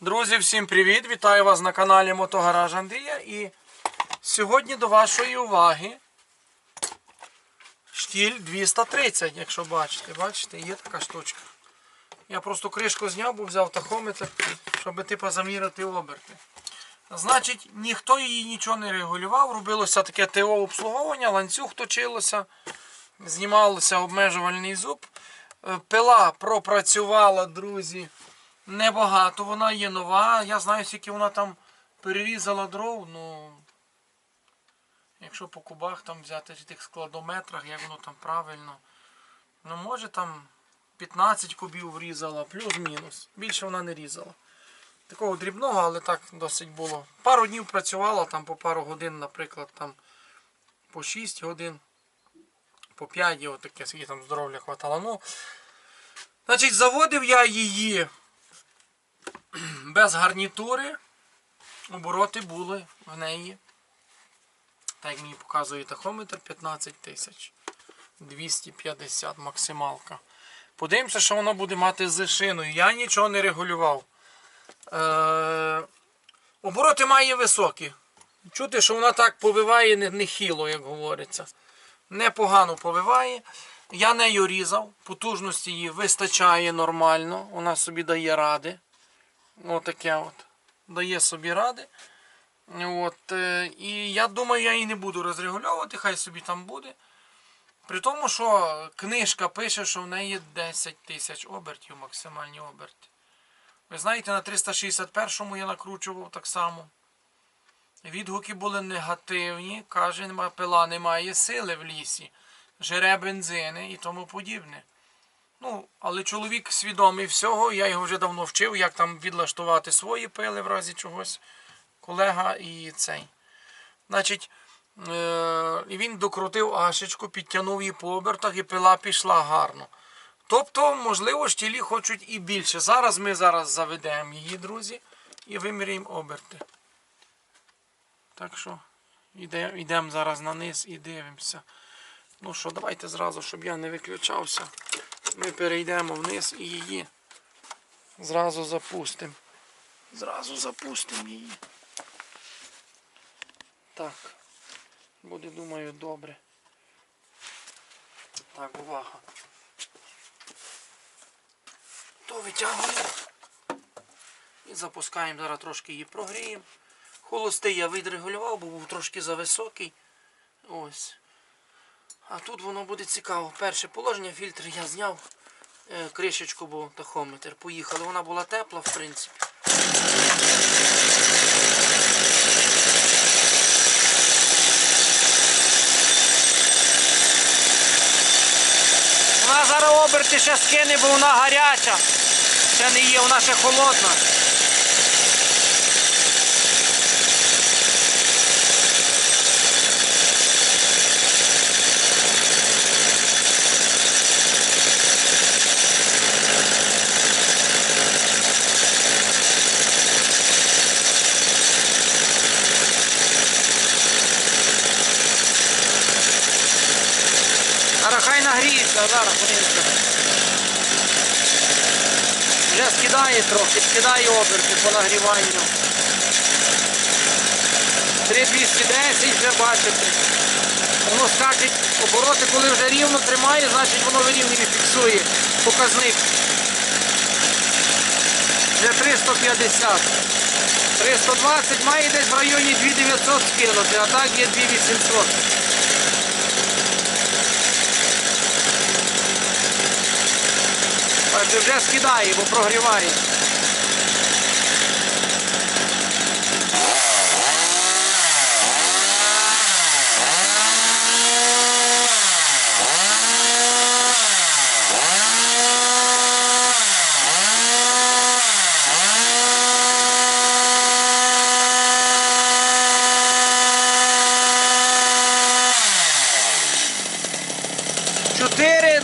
Друзі, всім привіт! Вітаю вас на каналі Мотогараж Андрія. І сьогодні до вашої уваги штіль 230, якщо бачите. Бачите, є така штучка. Я просто кришку зняв, бо взяв тахометр, щоб типу заміряти оберти. Значить, ніхто її нічого не регулював, робилося таке ТО обслуговування, ланцюг точилося, знімалося обмежувальний зуб. Е, Пила пропрацювала, друзі, небагато. Вона є нова. Я знаю, скільки вона там перерізала дров. Ну, якщо по кубах там взяти в тих складометрах, як воно там правильно. Ну, може там 15 кубів врізала, плюс-мінус. Більше вона не різала. Такого дрібного, але так досить було. Пару днів працювала, там по пару годин, наприклад, там по 6 годин, по 5 і отаке, скільки там здоров'я хватало. Ну, значить, заводив я її без гарнітури. Обороти були в неї. Так як мені показує тахометр 15 тисяч. 250 максималка. Подивимося, що воно буде мати з шиною. Я нічого не регулював. Е, обороти має високі. Чути, що вона так повиває не- нехило, як говориться. Непогано повиває. Я нею різав, потужності її вистачає нормально, вона собі дає ради. Отаке от. Дає собі ради. От, е, і я думаю, я її не буду розрегульовувати, хай собі там буде. При тому, що книжка пише, що в неї 10 тисяч обертів, максимальні оберти. Ви знаєте, на 361-му я накручував так само. Відгуки були негативні. Каже, пила немає сили в лісі, жере бензини і тому подібне. Ну, але чоловік свідомий всього, я його вже давно вчив, як там відлаштувати свої пили в разі чогось. Колега і цей. Значить, е- він докрутив ашечку, підтягнув її по обертах і пила пішла гарно. Тобто, можливо, штілі хочуть і більше. Зараз ми зараз заведемо її, друзі, і виміряємо оберти. Так що йдемо йдем зараз на низ і дивимося. Ну що, давайте зразу, щоб я не виключався. Ми перейдемо вниз і її зразу запустимо. Зразу запустимо її. Так. Буде, думаю, добре. Так, увага. То витягуємо. І запускаємо, зараз трошки її прогріємо. Холостий я відрегулював, бо був трошки зависокий. Ось. А тут воно буде цікаво. Перше положення, фільтр я зняв е, кришечку, бо тахометр. Поїхали. Вона була тепла, в принципі. Вона зараз оберти ще скине, бо вона гаряча. Ще не є, вона ще холодна. Зараз хай подивіться. Вже скидає трохи, скидає оберти по нагріванню. 3210 вже бачите. Воно скачить обороти, коли вже рівно тримає, значить воно вирівнює, фіксує показник. Вже 350. 320 має десь в районі 2900 скинути, а так є 2800. Вже скидає, бо прогріває.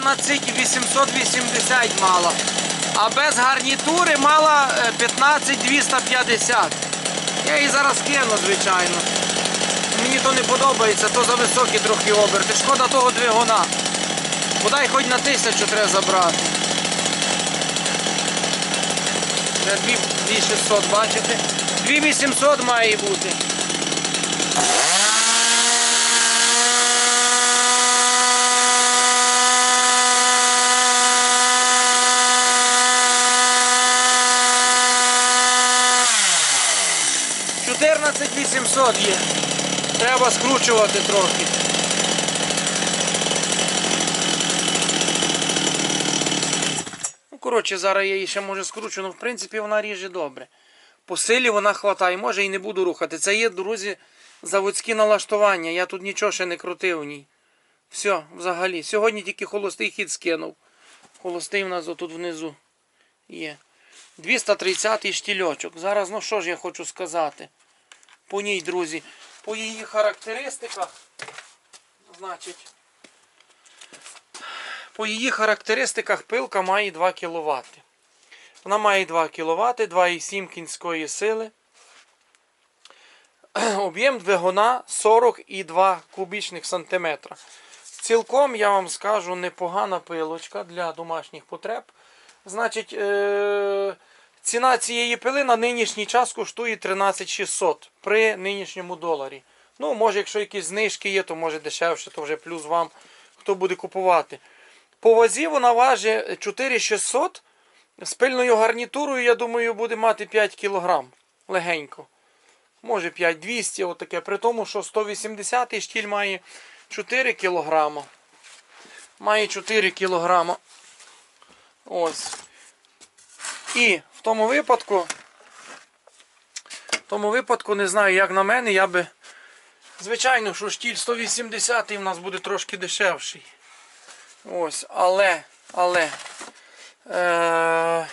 Чотири на 880 мала. А без гарнітури мала е, 15250. Я її зараз кину, звичайно. Мені то не подобається, то за високі трохи оберти. Шкода того двигуна. Бодай хоч на тисячу треба забрати. Вже 2600, бачите? 2800 має бути. Чотирнадцять вісімсот є. Треба скручувати трохи. Ну, коротше, зараз я її ще може скручу, ну в принципі вона ріже добре. По силі вона хватає, може і не буду рухати. Це є, друзі, заводські налаштування. Я тут нічого ще не крутив в ній. Все, взагалі. Сьогодні тільки холостий хід скинув. Холостий в нас отут внизу є. 230-й штільочок. Зараз, ну що ж я хочу сказати. По ній, друзі, по її характеристиках. Значить, по її характеристиках пилка має 2 кВт. Вона має 2 кВт, 2,7 кінської сили. Об'єм двигуна 42 кубічних сантиметра. Цілком, я вам скажу, непогана пилочка для домашніх потреб. Значить, е- ціна цієї пили на нинішній час коштує 13600 при нинішньому доларі. Ну, може, якщо якісь знижки є, то може дешевше, то вже плюс вам, хто буде купувати. По вазі вона важить 4600. З пильною гарнітурою, я думаю, буде мати 5 кг. Легенько. Може 5200, отаке. При тому, що 180 штіль має 4 кг. Має 4 кг. Ось. І в тому випадку, в тому випадку, не знаю, як на мене, я би. Звичайно, що штіль 180 в нас буде трошки дешевший. Ось, але, але. Е,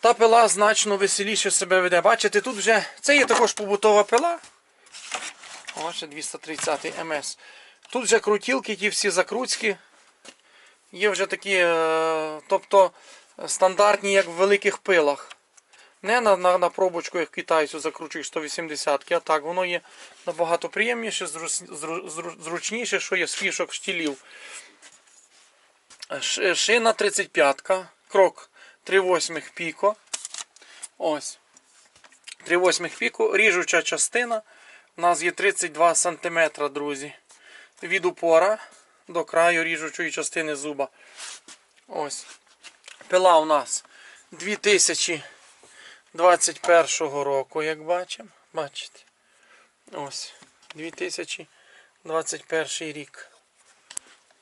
та пила значно веселіше себе веде. Бачите, тут вже. Це є також побутова пила. О, ще 230 МС. Тут вже крутілки, ті всі закрутські. Є вже такі, е, тобто стандартні, як в великих пилах. Не на, на, на пробочку, як китайцю закручуєш 180 а так, воно є набагато приємніше, зру- зру- зру- зручніше, що є з фішок штілів. Шина 35, ка крок 3,8 піко. Ось. 3,8 піко, ріжуча частина. У нас є 32 см, друзі. Від упора до краю ріжучої частини зуба. Ось. Пила у нас 2021 року, як бачимо. Бачите? Ось. 2021 рік.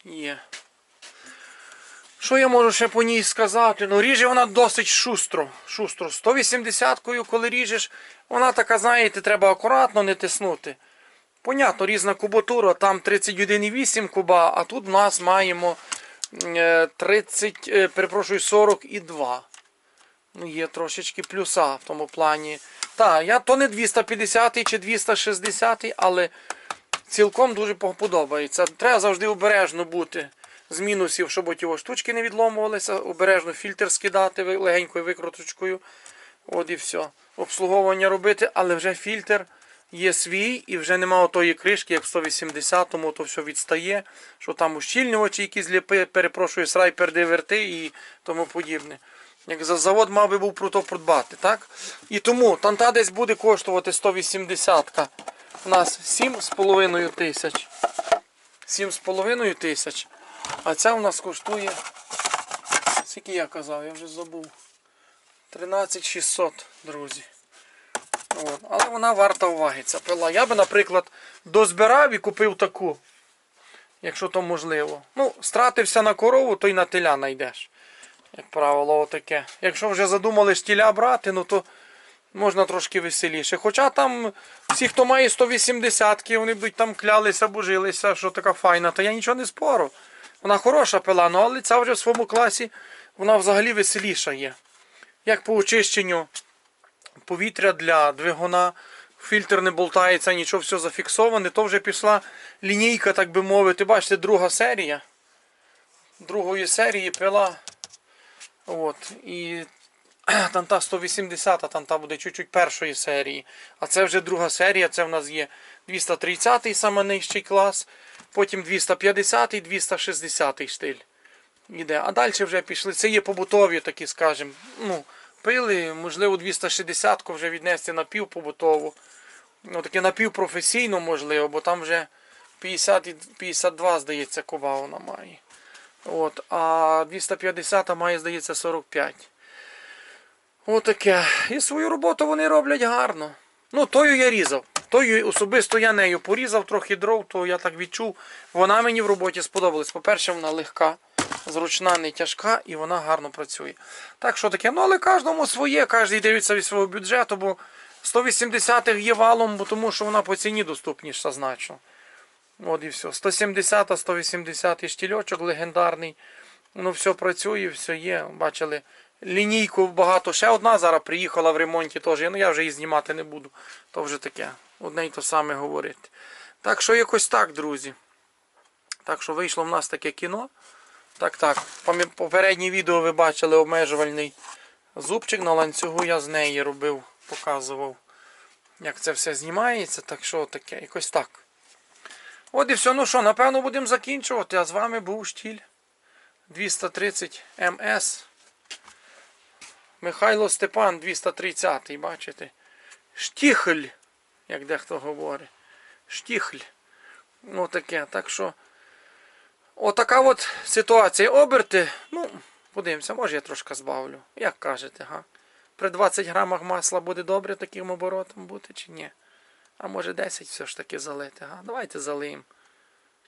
Є. Що я можу ще по ній сказати? Ну, ріже вона досить шустро. шустро. 180-кою, коли ріжеш, вона така, знаєте, треба акуратно не тиснути. Понятно, різна кубатура, там 31,8 куба, а тут в нас маємо 30, е, перепрошую, 42. Ну, є трошечки плюса в тому плані. Так, я то не 250 чи 260, але цілком дуже подобається. Треба завжди обережно бути з мінусів, щоб от його штучки не відломувалися, обережно фільтр скидати легенькою викруточкою. От і все. Обслуговування робити, але вже фільтр є свій і вже нема отої кришки, як в 180-му, то все відстає, що там ущільнювачі якісь ліпи, перепрошую, срайперди верти і тому подібне. Як за завод мав би був про то подбати, так? І тому танта десь буде коштувати 180-ка. У нас 7,5 тисяч. 7,5 тисяч. А ця у нас коштує. Скільки я казав, я вже забув. 13600, друзі. От. Але вона варта уваги, ця пила. Я би, наприклад, дозбирав і купив таку. Якщо то можливо. Ну, стратився на корову, то й на теля знайдеш. Як правило, отаке. Якщо вже задумали штіля брати, ну то можна трошки веселіше. Хоча там всі, хто має 180-ки, вони будуть там клялися, божилися, що така файна, то я нічого не спору. Вона хороша пила, ну, але ця вже в своєму класі вона взагалі веселіша є. Як по очищенню повітря для двигуна, фільтр не болтається, нічого, все зафіксоване, то вже пішла лінійка, так би мовити. Бачите, друга серія. Другої серії пила. От, і танта 180, а танта буде чуть-чуть першої серії. А це вже друга серія, це в нас є 230-й саме нижчий клас, потім 250 і 260 штиль. Іде. А далі вже пішли. Це є побутові такі, скажімо, ну, пили, можливо, 260 вже віднести на півпобутову. Ну, таке напівпрофесійно можливо, бо там вже 50 і 52, здається, куба вона має. От, а 250 має, здається, 45. Отаке. І свою роботу вони роблять гарно. Ну, тою я різав. Тою особисто я нею порізав трохи дров, то я так відчув. Вона мені в роботі сподобалась. По-перше, вона легка, зручна, не тяжка і вона гарно працює. Так що таке, ну але кожному своє, кожен дивиться від свого бюджету, бо 180-х є валом, бо тому що вона по ціні доступніша значно. От і все. 170 180 штільочок легендарний. Ну, все працює, все є. Бачили, лінійку багато. Ще одна зараз приїхала в ремонті теж. Ну я вже її знімати не буду. То вже таке. Одне й то саме говорити. Так що якось так, друзі. Так що вийшло в нас таке кіно. Так, так. Попереднє відео ви бачили обмежувальний зубчик на ланцюгу. Я з неї робив, показував, як це все знімається. Так що таке, якось так. От і все. Ну що, напевно, будемо закінчувати. А з вами був Штіль 230 МС. Михайло Степан 230, бачите? Штіхль, як дехто говорить. Штіхль. Ну таке. Так що. Отака от ситуація. Оберти. Ну, подивимося, може я трошки збавлю. Як кажете, га? При 20 грамах масла буде добре таким оборотом бути чи ні? А може 10 все ж таки залити. Га? Давайте залиємо.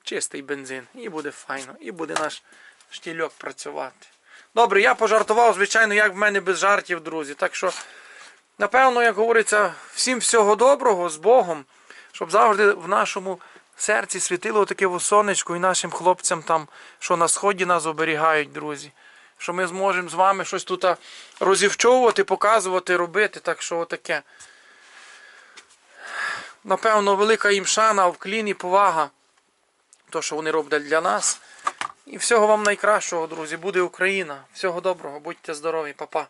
Чистий бензин. І буде файно. І буде наш штільок працювати. Добре, я пожартував, звичайно, як в мене без жартів, друзі. Так що, напевно, як говориться, всім всього доброго з Богом, щоб завжди в нашому серці світило таке сонечко і нашим хлопцям там, що на сході нас оберігають, друзі. Що ми зможемо з вами щось тут розівчовувати, показувати, робити. Так що отаке. Напевно, велика їм шана, вклін і повага. То, що вони роблять для нас. І всього вам найкращого, друзі. Буде Україна. Всього доброго, будьте здорові, па-па.